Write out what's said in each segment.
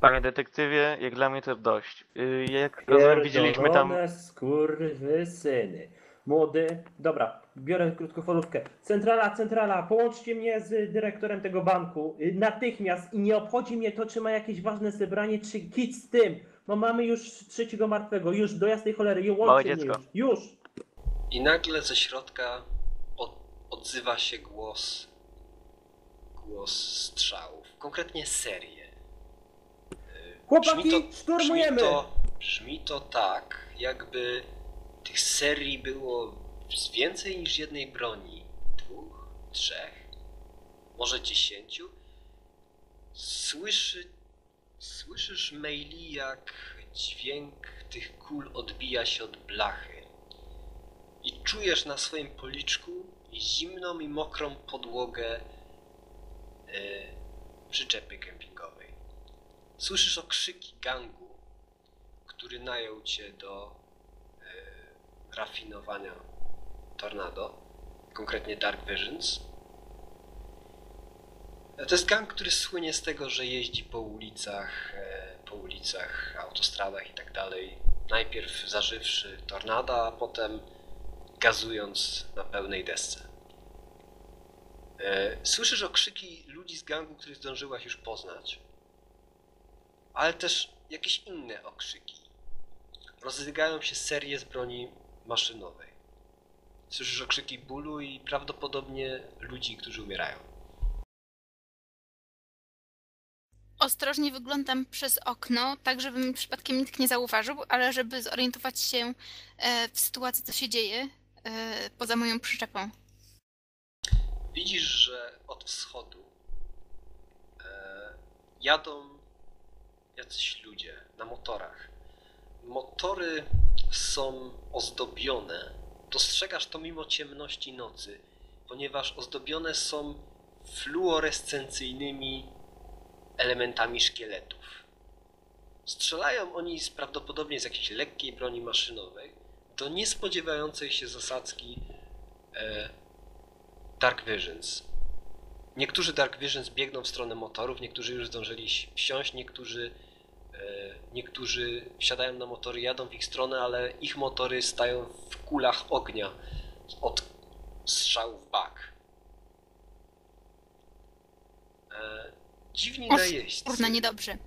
Panie detektywie, jak dla mnie to dość. Y, Jak rozumiem, widzieliśmy tam... Pierdolone skurwysyny. Młody, dobra, biorę krótkofalówkę. Centrala, centrala, połączcie mnie z dyrektorem tego banku y, natychmiast i nie obchodzi mnie to, czy ma jakieś ważne zebranie, czy kit z tym. Bo mamy już trzeciego martwego, już do jasnej cholery, Małe łączcie mnie dziecko. już, już. I nagle ze środka od, odzywa się głos. Głos strzałów. Konkretnie serię. Chłopaki, Brzmi szturmujemy! to, brzmi to tak, jakby tych serii było z więcej niż jednej broni. Dwóch, trzech, może dziesięciu. Słyszy, słyszysz maili, jak dźwięk tych kul odbija się od blachy. I czujesz na swoim policzku zimną i mokrą podłogę e, przyczepy kempingowej. Słyszysz okrzyki gangu, który najął cię do e, rafinowania Tornado, konkretnie Dark Visions. To jest gang, który słynie z tego, że jeździ po ulicach, e, po ulicach, autostradach i tak dalej. Najpierw zażywszy tornada, a potem gazując na pełnej desce. E, Słyszysz okrzyki ludzi z gangu, których zdążyłaś już poznać ale też jakieś inne okrzyki. Rozlegają się serie z broni maszynowej. Słyszysz okrzyki bólu i prawdopodobnie ludzi, którzy umierają. Ostrożnie wyglądam przez okno, tak żeby mi przypadkiem nikt nie zauważył, ale żeby zorientować się e, w sytuacji, co się dzieje e, poza moją przyczepą. Widzisz, że od wschodu e, jadą jacyś ludzie na motorach. Motory są ozdobione. Dostrzegasz to mimo ciemności nocy, ponieważ ozdobione są fluorescencyjnymi elementami szkieletów. Strzelają oni z, prawdopodobnie z jakiejś lekkiej broni maszynowej do niespodziewającej się zasadzki e, Dark Visions. Niektórzy Dark Visions biegną w stronę motorów, niektórzy już zdążyli wsiąść, niektórzy, niektórzy wsiadają na motory, jadą w ich stronę, ale ich motory stają w kulach ognia od strzałów bak. E, dziwni Och, najeźdźcy. Kurna, niedobrze.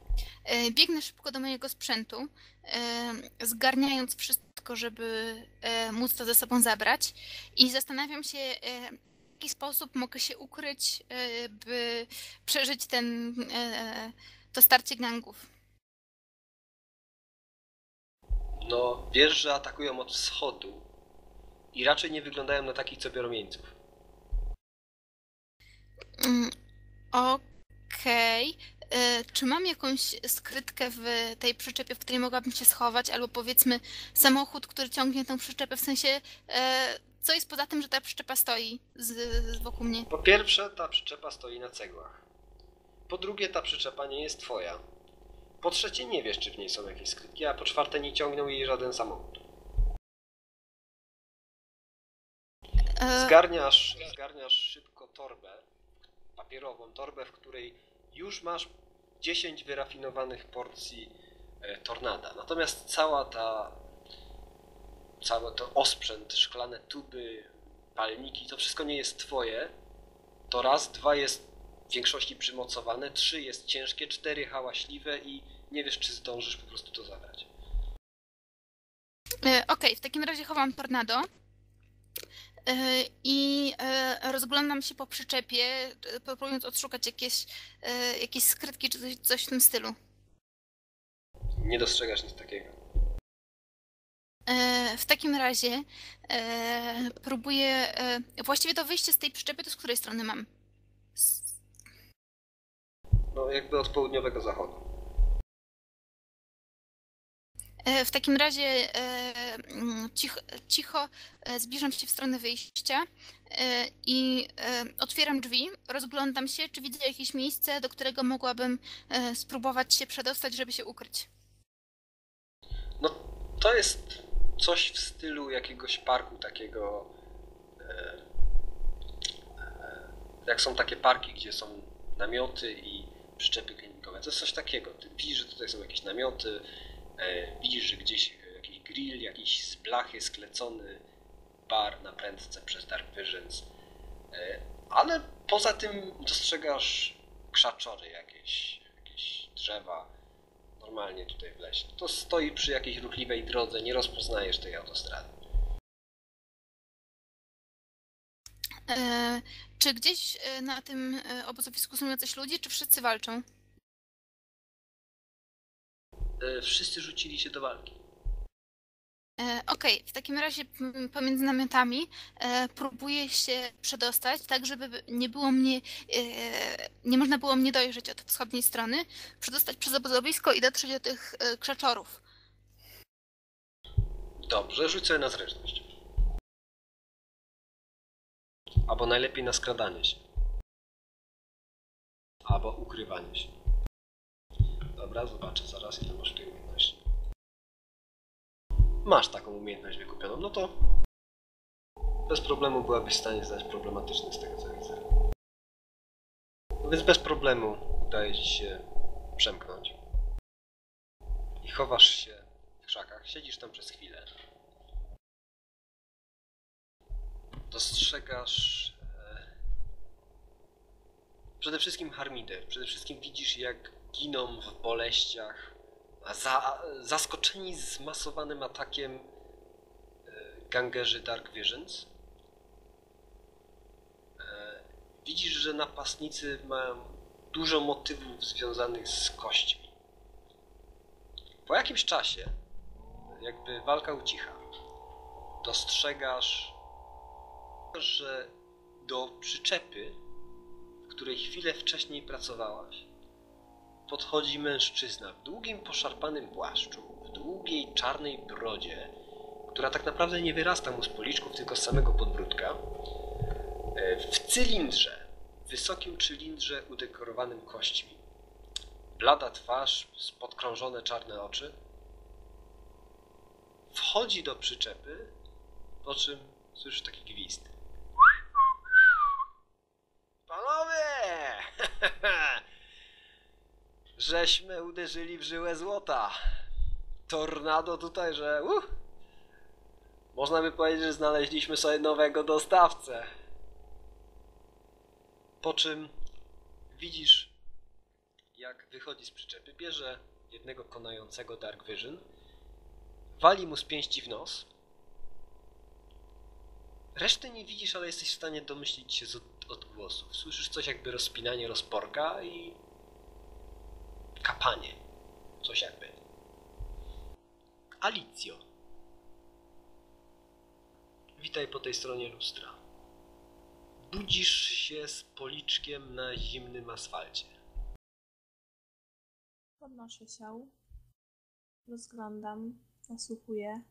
E, Biegnę szybko do mojego sprzętu, e, zgarniając wszystko, żeby e, móc to ze sobą zabrać i zastanawiam się, e, w jaki sposób mogę się ukryć, e, by przeżyć ten, e, to starcie gangów. No, wiesz, że atakują od wschodu i raczej nie wyglądają na takich, co biorą jeńców. Mm, Okej. E, Czy mam jakąś skrytkę w tej przyczepie, w której mogłabym się schować, albo powiedzmy samochód, który ciągnie tą przyczepę, w sensie e, co jest poza tym, że ta przyczepa stoi z, z wokół mnie? Po pierwsze, ta przyczepa stoi na cegłach. Po drugie, ta przyczepa nie jest twoja. Po trzecie, nie wiesz, czy w niej są jakieś skrytki, a po czwarte, nie ciągnął jej żaden samochód. E, Zgarniasz, zgarniasz szybko torbę, papierową torbę, w której już masz 10 wyrafinowanych porcji e, tornada. Natomiast cała ta, cały to osprzęt, szklane tuby, palniki, to wszystko nie jest twoje. To raz, dwa jest w większości przymocowane, trzy jest ciężkie, cztery hałaśliwe i nie wiesz, czy zdążysz po prostu to zabrać. e, Okej, w takim razie chowam tornado. E, I e, rozglądam się po przyczepie, próbując odszukać jakieś, jakieś skrytki czy coś, coś w tym stylu. Nie dostrzegasz nic takiego. W takim razie próbuję. Właściwie to wyjście z tej przyczepy, to z której strony mam? No, jakby od południowego zachodu. e, w takim razie e, mm, cicho, cicho e, zbliżam się w stronę wyjścia i otwieram drzwi, rozglądam się, czy widzę jakieś miejsce, do którego mogłabym spróbować się przedostać, żeby się ukryć. No, to jest coś w stylu jakiegoś parku takiego. Jak są takie parki, gdzie są namioty i przyczepy klinikowe. To jest coś takiego. Ty widzisz, że tutaj są jakieś namioty, e, widzisz, że gdzieś e, jakiś grill, jakiś z blachy sklecony bar na prędce przez Dark Visions. E, ale poza tym dostrzegasz krzaczory jakieś, jakieś drzewa. Normalnie tutaj w lesie. To stoi przy jakiejś ruchliwej drodze, nie rozpoznajesz tej autostrady. Czy gdzieś e, na tym e, obozowisku są jacyś ludzie, czy wszyscy walczą? E, wszyscy rzucili się do walki. E, Okej, w takim razie m, pomiędzy namiotami e, próbuję się przedostać, tak żeby nie było mnie, e, nie można było mnie dojrzeć od wschodniej strony, przedostać przez obozowisko i dotrzeć do tych e, krzaczorów. Dobrze, sobie na zręczność. Albo najlepiej na skradanie się. Albo ukrywanie się. Dobra, zobaczę zaraz ile masz tej umiejętności. Masz taką umiejętność wykupioną, no to bez problemu byłabyś w stanie zdać problematyczny z tego co widzę. No więc bez problemu udaje ci się przemknąć. I chowasz się w krzakach, siedzisz tam przez chwilę. Dostrzegasz e, przede wszystkim Harmidę. Przede wszystkim widzisz jak giną w boleściach, za, zaskoczeni zmasowanym atakiem e, gangerzy Dark Visions. E, widzisz, że napastnicy mają dużo motywów związanych z kośćmi. Po jakimś czasie, jakby walka ucicha, dostrzegasz, że do przyczepy, w której chwilę wcześniej pracowałaś, podchodzi mężczyzna w długim, poszarpanym płaszczu, w długiej, czarnej brodzie, która tak naprawdę nie wyrasta mu z policzków, tylko z samego podbródka, e, w cylindrze, wysokim cylindrze udekorowanym kośćmi. Blada twarz, podkrążone czarne oczy. Wchodzi do przyczepy, po czym słyszysz taki gwizd. Żeśmy uderzyli w żyłę złota. Tornado tutaj, że uh, można by powiedzieć, że znaleźliśmy sobie nowego dostawcę. Po czym widzisz, jak wychodzi z przyczepy, bierze jednego konającego Dark Vision, wali mu z pięści w nos. Reszty nie widzisz, ale jesteś w stanie domyślić się odgłosów. Słyszysz coś jakby rozpinanie rozporka i kapanie. Coś jakby. Alicjo. Witaj po tej stronie lustra. Budzisz się z policzkiem na zimnym asfalcie. Podnoszę się, rozglądam, nasłuchuję.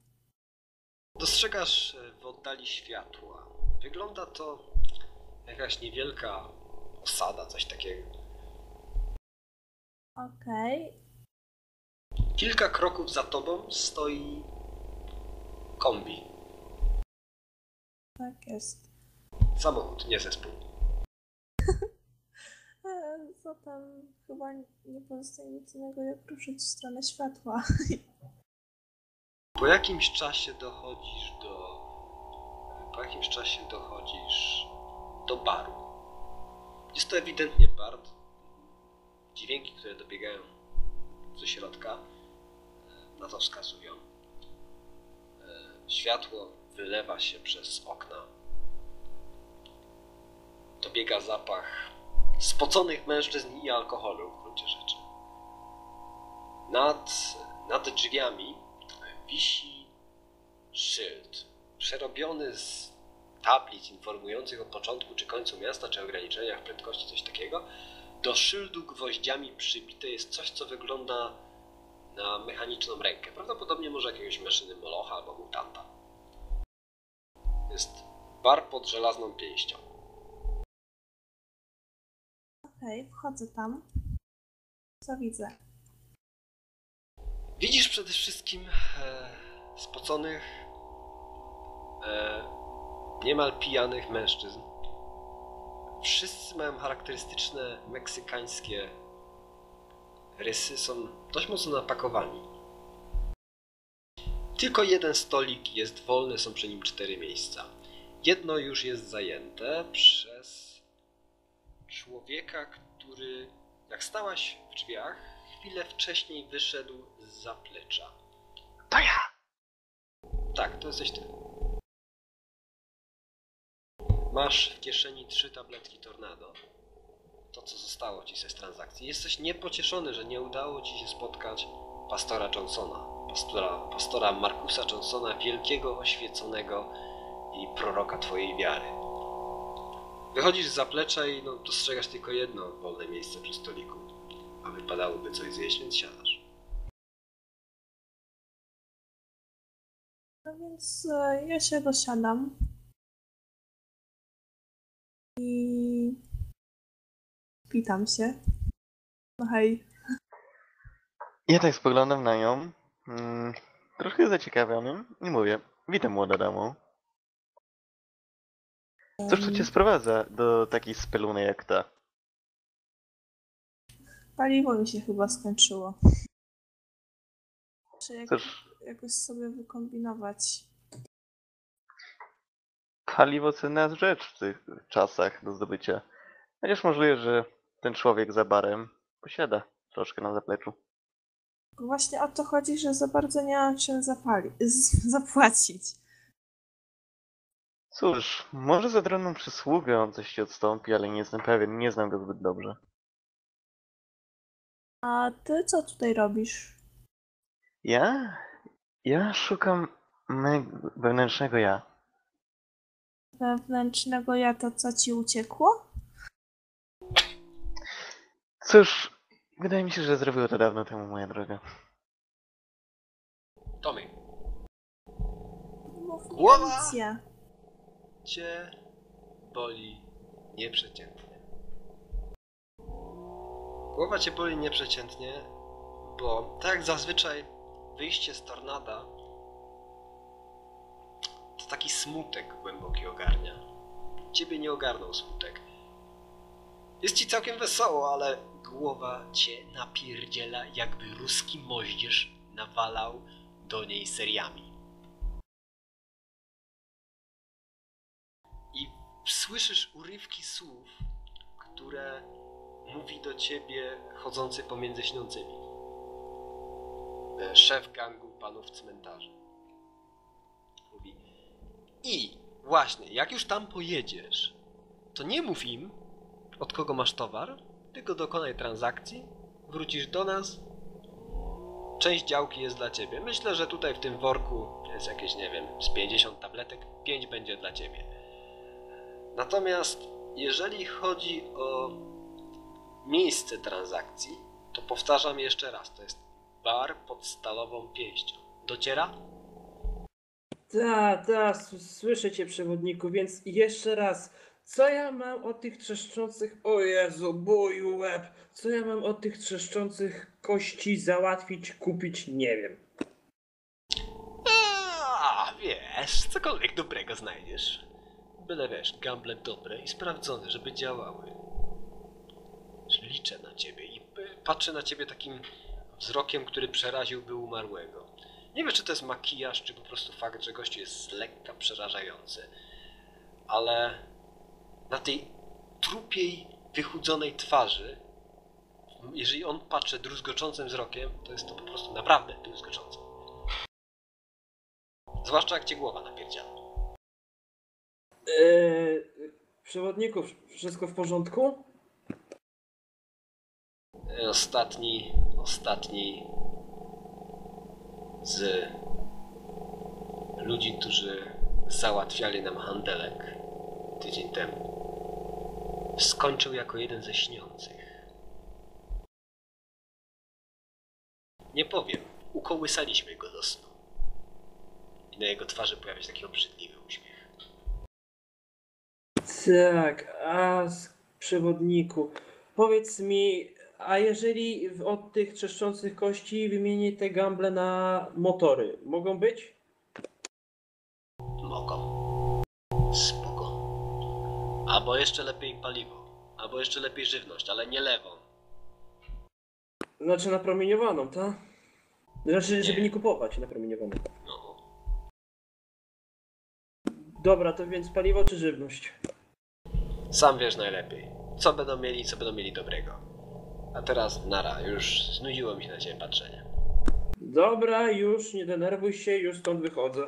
Dostrzegasz w oddali światła. Wygląda to jakaś niewielka osada, coś takiego. Okej, Kilka kroków za tobą stoi kombi. tak jest. Samochód, nie zespół. E, Zatem chyba nie pozostaje nic innego jak ruszyć w stronę światła. Po jakimś czasie dochodzisz do. Po jakimś czasie dochodzisz do baru. Jest to ewidentnie bar. Dźwięki, które dobiegają ze środka, e, na to wskazują. E, Światło wylewa się przez okna. Dobiega zapach spoconych mężczyzn i alkoholu w gruncie rzeczy. Nad, nad drzwiami wisi szyld przerobiony z tablic informujących o początku czy końcu miasta, czy ograniczeniach prędkości, coś takiego. Do szyldu gwoździami przybite jest coś, co wygląda na mechaniczną rękę. Prawdopodobnie może jakiegoś maszyny Molocha albo mutanta. Jest bar pod żelazną pięścią. Okej, wchodzę tam. Co widzę? Widzisz przede wszystkim e, spoconych, e, niemal pijanych mężczyzn. Wszyscy mają charakterystyczne meksykańskie rysy są dość mocno napakowani. Tylko jeden stolik jest wolny, są przy nim cztery miejsca. Jedno już jest zajęte przez człowieka, który, jak stałaś w drzwiach, chwilę wcześniej wyszedł z zaplecza. To ja! Tak, to jesteś ty. Masz w kieszeni trzy tabletki Tornado. To, co zostało ci z transakcji. Jesteś niepocieszony, że nie udało ci się spotkać pastora Johnsona. Pastora, pastora Markusa Johnsona, wielkiego, oświeconego i proroka twojej wiary. Wychodzisz z zaplecza i no, dostrzegasz tylko jedno wolne miejsce przy stoliku. A wypadałoby coś zjeść, więc siadasz. No więc e, ja się dosiadam. I witam się. No hej. Ja tak spoglądam na nią, mm, troszkę zaciekawiony i mówię, witam młoda damo. Cóż to cię sprowadza do takiej speluny jak ta? Paliwo mi się chyba skończyło. Muszę jak, Cóż, jakoś sobie wykombinować. Paliwo cenna rzecz w tych czasach do zdobycia. Chociaż możliwe, że ten człowiek za barem posiada troszkę na zapleczu. Właśnie o to chodzi, że za bardzo nie mam się zapali zapłacić. Cóż, może za drobną przysługę on coś ci odstąpi, ale nie jestem pewien, nie znam go zbyt dobrze. A ty co tutaj robisz? Ja? Ja szukam mego wewnętrznego ja. Wewnętrznego ja to co ci uciekło? Cóż, wydaje mi się, że zrobiło to dawno temu, moja droga. Tommy, Mów mi Głowa! rację. cię boli nieprzeciętnie. Głowa cię boli nieprzeciętnie, bo tak jak zazwyczaj wyjście z tornada to taki smutek głęboki ogarnia. Ciebie nie ogarnął smutek. Jest ci całkiem wesoło, ale głowa cię napierdziela jakby ruski moździerz nawalał do niej seriami. i słyszysz urywki słów, które mówi do ciebie chodzący pomiędzy śniącymi. Szef gangu panów cmentarzy. I właśnie, jak już tam pojedziesz, to nie mów im, od kogo masz towar, tylko dokonaj transakcji, wrócisz do nas. Część działki jest dla ciebie. Myślę, że tutaj w tym worku jest jakieś, nie wiem, z 50 tabletek, 5 będzie dla ciebie. Natomiast jeżeli chodzi o miejsce transakcji, to powtarzam jeszcze raz, to jest bar pod stalową pięścią. Dociera? Ta, ta, s- słyszę cię przewodniku, więc jeszcze raz. Co ja mam od tych trzeszczących... O Jezu, bój łeb. Co ja mam od tych trzeszczących kości załatwić, kupić? Nie wiem. A, wiesz, cokolwiek dobrego znajdziesz. Byle wiesz, gamble dobre i sprawdzone, żeby działały. Liczę na ciebie i p- patrzę na ciebie takim wzrokiem, który przeraziłby umarłego. Nie wiem, czy to jest makijaż, czy po prostu fakt, że gościu jest z lekka przerażający. Ale na tej trupiej, wychudzonej twarzy, jeżeli on patrzy druzgoczącym wzrokiem, to jest to po prostu naprawdę druzgoczące. Zwłaszcza jak cię głowa napierdziela. Eee, przewodniku, wszystko w porządku? Ostatni, ostatni z ludzi, którzy załatwiali nam handelek tydzień temu, skończył jako jeden ze śniących. Nie powiem, ukołysaliśmy go do snu. I na jego twarzy pojawia się taki obrzydliwy uśmiech. Tak, a przewodniku, powiedz mi, a jeżeli od tych trzeszczących kości wymienię te gamble na motory, mogą być? Mogą. Spoko. Albo jeszcze lepiej paliwo. Albo jeszcze lepiej żywność, ale nie lewą. Znaczy napromieniowaną, tak? Znaczy, żeby Nie. nie kupować napromieniowaną. No. Dobra, to więc paliwo czy żywność? Sam wiesz najlepiej. Co będą mieli, co będą mieli dobrego. A teraz nara, już znudziło mi się na ciebie patrzenie. Dobra, już, nie denerwuj się, już stąd wychodzę.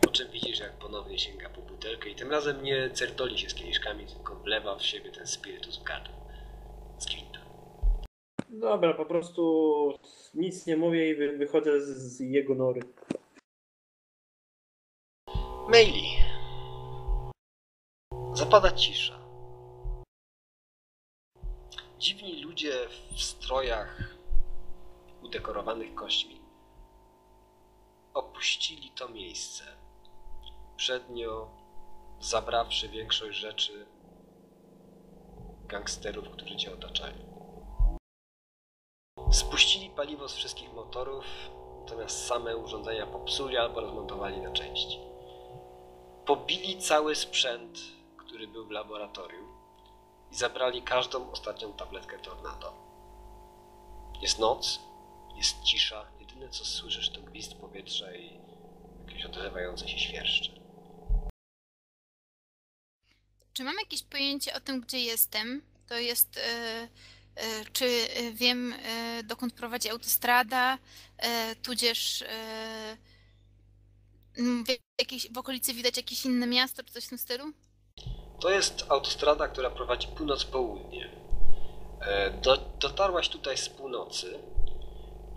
Po czym widzisz, jak ponownie sięga po butelkę i tym razem nie cerdoli się z kieliszkami, tylko wlewa w siebie ten spirytus w gardło. Z gwinta. Dobra, po prostu nic nie mówię i wy, wychodzę z, z jego nory. Maili. Zapada cisza. Dziwni ludzie w strojach udekorowanych kośćmi opuścili to miejsce. Przednio zabrawszy większość rzeczy gangsterów, którzy cię otaczają. Spuścili paliwo z wszystkich motorów, natomiast same urządzenia popsuli albo rozmontowali na części pobili cały sprzęt, który był w laboratorium i zabrali każdą ostatnią tabletkę Tornado. Jest noc, jest cisza, jedyne co słyszysz to gwizd powietrza i jakieś odrywające się świerszcze. Czy mam jakieś pojęcie o tym, gdzie jestem? To jest. e, czy e, wiem, dokąd prowadzi autostrada, tudzież w, w okolicy widać jakieś inne miasto, czy coś w tym stylu? To jest autostrada, która prowadzi północ-południe. E, Do, dotarłaś tutaj z północy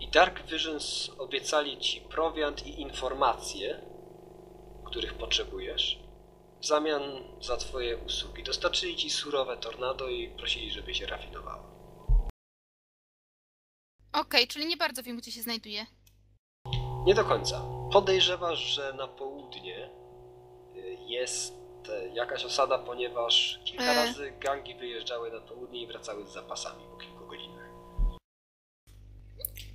i Dark Visions obiecali ci prowiant i informacje, których potrzebujesz, w zamian za twoje usługi. Dostarczyli ci surowe tornado i prosili, żebyś je rafinowała. Okej, czyli nie bardzo wiem, gdzie się znajduję. Nie do końca. Podejrzewasz, że na południe y, jest jakaś osada, ponieważ kilka E. razy gangi wyjeżdżały na południe i wracały z zapasami po kilku godzinach.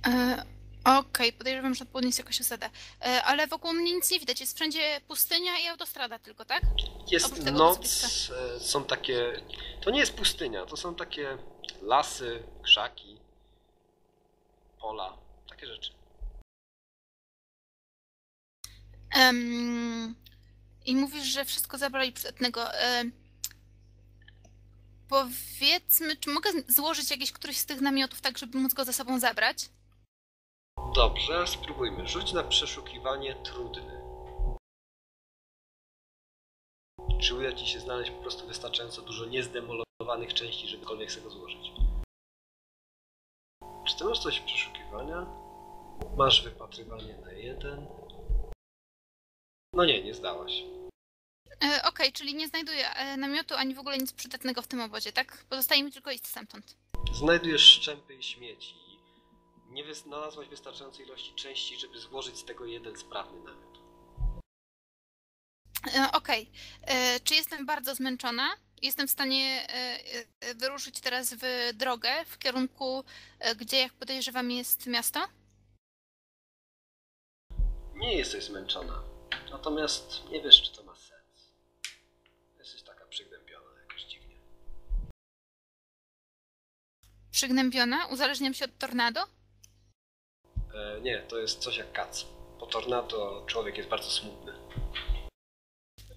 E, Okej, podejrzewam, że na południe jest jakaś osada. E, ale wokół mnie nic nie widać. Jest wszędzie pustynia i autostrada tylko, tak? Jest tego noc, e, są takie. To nie jest pustynia, to są takie lasy, krzaki, pola, takie rzeczy. Em, I mówisz, że wszystko zabrali przydatnego. Em, powiedzmy, czy mogę złożyć jakiś któryś z tych namiotów tak, żeby móc go ze sobą zabrać? Dobrze, spróbujmy. Rzuć na przeszukiwanie trudny. Czy uda ci się znaleźć po prostu wystarczająco dużo niezdemolowanych części, żeby cokolwiek go złożyć? Czy ty masz coś przeszukiwania? Masz wypatrywanie na jeden. No nie, nie zdałaś. E, Okej, czyli nie znajduję e, namiotu ani w ogóle nic przydatnego w tym obozie, tak? Pozostaje mi tylko iść stamtąd. Znajdujesz szczępy i śmieci. Nie wys- znalazłaś wystarczającej ilości części, żeby złożyć z tego jeden sprawny namiot. E, Okej, E, czy jestem bardzo zmęczona? Jestem w stanie e, e, wyruszyć teraz w drogę w kierunku, e, gdzie, jak podejrzewam, jest miasto? Nie jesteś zmęczona. Natomiast nie wiesz, czy to ma sens. Jesteś taka przygnębiona jakoś dziwnie. Przygnębiona? Uzależniam się od tornado? E, nie, to jest coś jak kac. Po tornado człowiek jest bardzo smutny.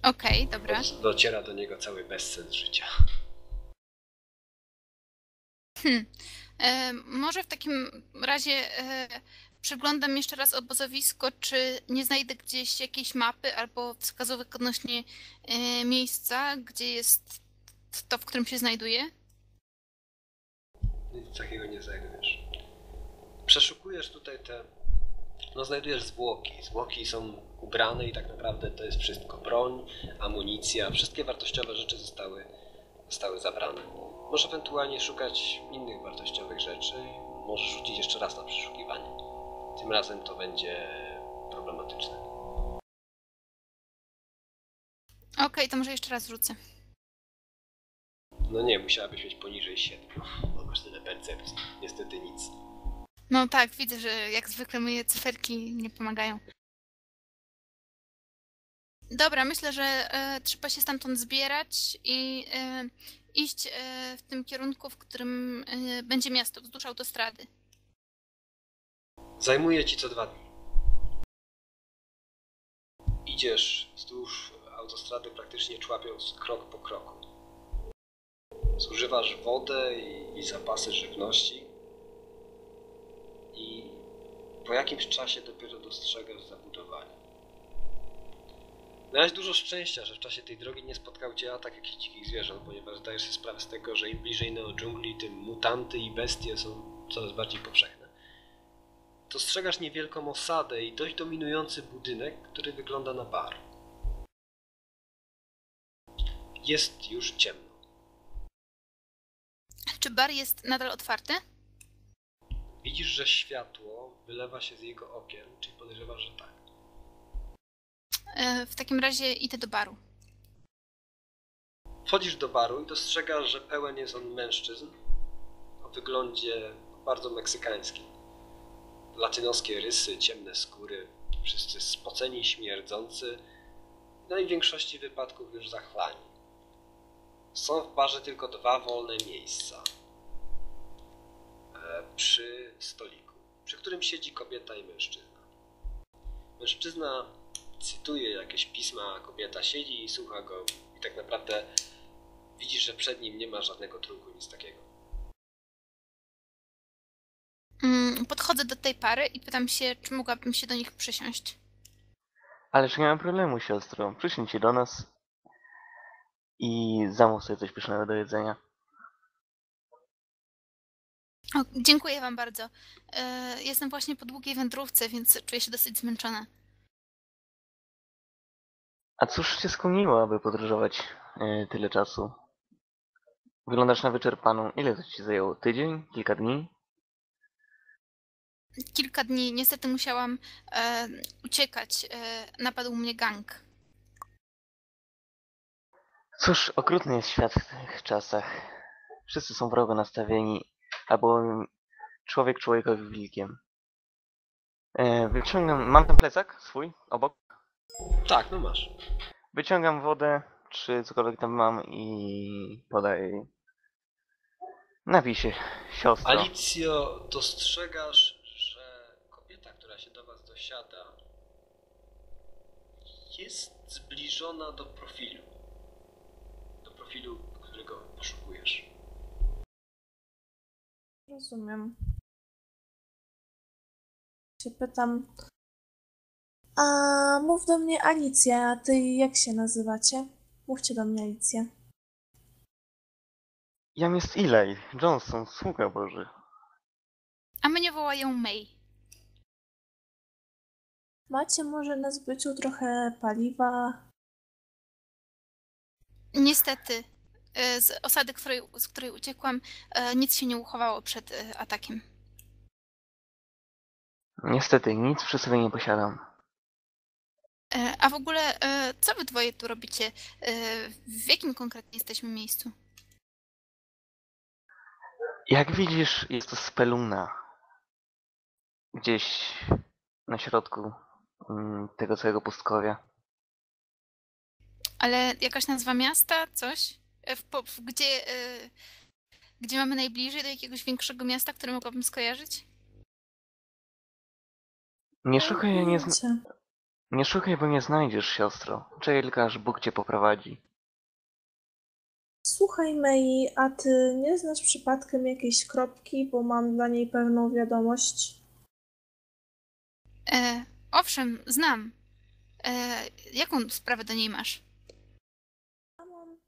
Okej, dobra. Do- Dociera do niego cały bezsens życia. Hmm. E, może w takim razie e, przeglądam jeszcze raz obozowisko, czy nie znajdę gdzieś jakiejś mapy albo wskazówek odnośnie e, miejsca, gdzie jest to, w którym się znajduję. Nic takiego nie znajdujesz. Przeszukujesz tutaj te. No, znajdujesz zwłoki. Zwłoki są ubrane i tak naprawdę to jest wszystko. Broń, amunicja, wszystkie wartościowe rzeczy zostały, zostały zabrane. Możesz ewentualnie szukać innych wartościowych rzeczy. Możesz rzucić jeszcze raz na przeszukiwanie. Tym razem to będzie problematyczne. Okej, to może jeszcze raz rzucę. No nie, musiałabyś mieć poniżej 7, bo masz tyle percepcji. Niestety nic. No tak, widzę, że jak zwykle moje cyferki nie pomagają. Dobra, myślę, że e, trzeba się stamtąd zbierać i e, iść e, w tym kierunku, w którym będzie miasto, wzdłuż autostrady. Zajmuje ci co dwa dni. Idziesz wzdłuż autostrady praktycznie człapiąc krok po kroku. Zużywasz wodę i, i zapasy żywności. I po jakimś czasie dopiero dostrzegasz zabudowanie. Miałeś dużo szczęścia, że w czasie tej drogi nie spotkał cię atak jakichś dzikich zwierząt, ponieważ zdajesz sobie sprawę z tego, że im bliżej neodżungli, tym mutanty i bestie są coraz bardziej powszechne. Dostrzegasz niewielką osadę i dość dominujący budynek, który wygląda na bar. Jest już ciemno. Czy bar jest nadal otwarty? Widzisz, że światło wylewa się z jego okien, czyli podejrzewasz, że tak. E, w takim razie idę do baru. Wchodzisz do baru i dostrzegasz, że pełen jest on mężczyzn o wyglądzie bardzo meksykańskim. Latynoskie rysy, ciemne skóry, wszyscy spoceni, śmierdzący, no i w większości wypadków już zachlani. Są w barze tylko dwa wolne miejsca. E, przy stoliku, przy którym siedzi kobieta i mężczyzna. Mężczyzna cytuje jakieś pisma, kobieta siedzi i słucha go i tak naprawdę widzisz, że przed nim nie ma żadnego trunku, nic takiego. Mm, Podchodzę do tej pary i pytam się, czy mogłabym się do nich przysiąść. Ależ nie mam problemu, siostro. Przyśnij się do nas i zamów sobie coś pysznego do jedzenia. O, dziękuję wam bardzo. E, Jestem właśnie po długiej wędrówce, więc czuję się dosyć zmęczona. A cóż cię skłoniło, aby podróżować e, tyle czasu? Wyglądasz na wyczerpaną. Ile to ci zajęło? Tydzień? Kilka dni? Kilka dni niestety musiałam e, uciekać. E, napadł mnie gang. Cóż, okrutny jest świat w tych czasach. Wszyscy są wrogo nastawieni, albo człowiek człowiekowi wilkiem. E, wyciągam, mam ten plecak swój, obok. Tak, no masz. Wyciągam wodę, czy cokolwiek tam mam i podaję jej. Napij się, siostro. Alicjo, dostrzegasz, że kobieta, która się do was dosiada, jest zbliżona do profilu. Do profilu, którego poszukujesz. Rozumiem. Się pytam. A mów do mnie Alicja, a ty jak się nazywacie? Mówcie do mnie Alicja. Jam jest Eli, Johnson, sługa Boży. A mnie wołają May. Macie może na zbyciu trochę paliwa? Niestety, e, z osady, której, z której uciekłam, e, nic się nie uchowało przed e, atakiem. Niestety, nic przy sobie nie posiadam. A w ogóle, co wy dwoje tu robicie? W jakim konkretnie jesteśmy miejscu? Jak widzisz, jest to speluna. Gdzieś na środku tego całego pustkowia. Ale jakaś nazwa miasta? Coś? E, W, w, gdzie, e, gdzie mamy najbliżej do jakiegoś większego miasta, które mogłabym skojarzyć? Nie szukaj, nie, zna- nie szukaj, bo nie znajdziesz, siostro. Czekaj tylko, aż Bóg cię poprowadzi. Słuchaj Mei, a ty nie znasz przypadkiem jakiejś kropki, bo mam dla niej pewną wiadomość. E, owszem, znam. E, jaką sprawę do niej masz? Ja mam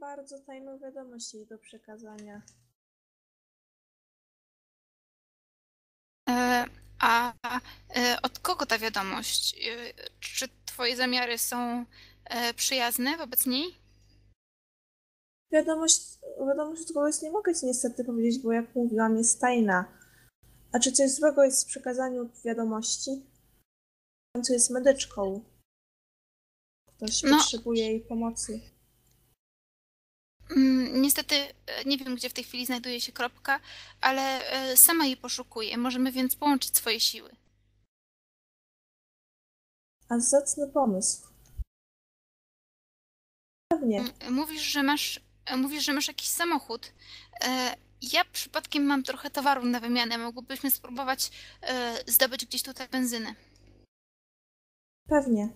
bardzo tajną wiadomość jej do przekazania. E, a e, od kogo ta wiadomość? E, czy twoje zamiary są e, przyjazne wobec niej? Wiadomość, wiadomość od kogoś nie mogę ci niestety powiedzieć, bo jak mówiłam, jest tajna. A czy coś złego jest w przekazaniu wiadomości? Końcu jest medyczką. Ktoś No. potrzebuje jej pomocy. Mm, Niestety e, nie wiem, gdzie w tej chwili znajduje się kropka, ale e, sama jej poszukuję. Możemy więc połączyć swoje siły. A zacny pomysł. Pewnie. Mówisz, że masz, e, mówisz, że masz jakiś samochód. Ja przypadkiem mam trochę towarów na wymianę. Mogłybyśmy spróbować zdobyć gdzieś tutaj benzynę. Pewnie.